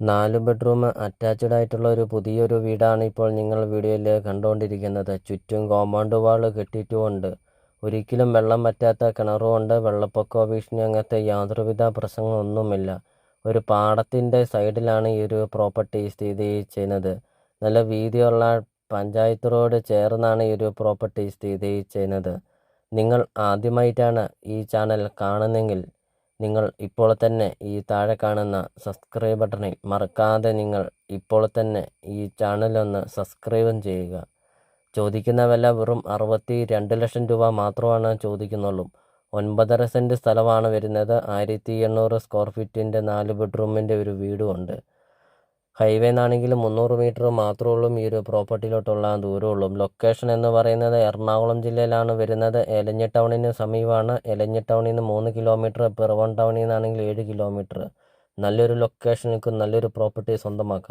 നാല് bedroom attached ആയിട്ടുള്ള ഒരു പുതിയൊരു വീടാണ് ഇപ്പോൾ നിങ്ങൾ വീഡിയോയിൽ കണ്ടുകൊണ്ടിരിക്കുന്നത് ചുറ്റും കോമ്പൗണ്ട് വാൾ കെട്ടിയിട്ടുമുണ്ട്. ഒരിക്കലും വെള്ളം പറ്റാത്ത കിണറുമുണ്ട്. വെള്ളപ്പൊക്കോ ഭീഷണി അങ്ങനത്തെ യാതൊരുവിധ പ്രശ്നങ്ങളൊന്നുമില്ല. ഒരു പാടത്തിന്റെ സൈഡിലാണ് ഈ ഒരു പ്രോപ്പർട്ടി സ്ഥിതി ചെയ്യുന്നത്. നല്ല വീതിയുള്ള പഞ്ചായത്ത് റോഡ് ചേർന്നാണ് ഈ ഒരു പ്രോപ്പർട്ടി സ്ഥിതി ചെയ്യുന്നത്. നിങ്ങൾ ആദ്യമായിട്ടാണ് ഈ ചാനൽ കാണുന്നെങ്കിൽ നിങ്ങൾ ഇപ്പോൾ തന്നെ ഈ താഴെ കാണുന്ന സബ്സ്ക്രൈബ് ബട്ടണിൽ മറക്കാതെ നിങ്ങൾ ഇപ്പോൾ തന്നെ ഈ ചാനലൊന്ന് സബ്സ്ക്രൈബും ചെയ്യുക. ചോദിക്കുന്ന വില വെറും അറുപത്തി രണ്ട് ലക്ഷം രൂപ മാത്രമാണ് ചോദിക്കുന്നുള്ളൂ. ഒൻപതര സെന്റ് സ്ഥലമാണ് വരുന്നത്. ആയിരത്തി എണ്ണൂറ് സ്ക്വയർ ഫീറ്റിന്റെ നാല് ബെഡ്റൂമിന്റെ ഒരു വീടുമുണ്ട് ഹൈവേ നിന്നാണെങ്കിൽ മുന്നൂറ് മീറ്റർ മാത്രമേ ഉള്ളൂ ഈ ഒരു പ്രോപ്പർട്ടിയിലോട്ടുള്ള ദൂരമുള്ളൂ. ലൊക്കേഷൻ എന്ന് പറയുന്നത് എറണാകുളം ജില്ലയിലാണ് വരുന്നത്. എലഞ്ഞി ടൗണിന് സമീപമാണ്. എലഞ്ഞി ടൗണിൽ നിന്ന് മൂന്ന് കിലോമീറ്റർ പിറവം ടൗണിൽ നിന്നാണെങ്കിൽ ഏഴ് കിലോമീറ്റർ. നല്ലൊരു ലൊക്കേഷൻ നല്ലൊരു പ്രോപ്പർട്ടി സ്വന്തമാക്കാം.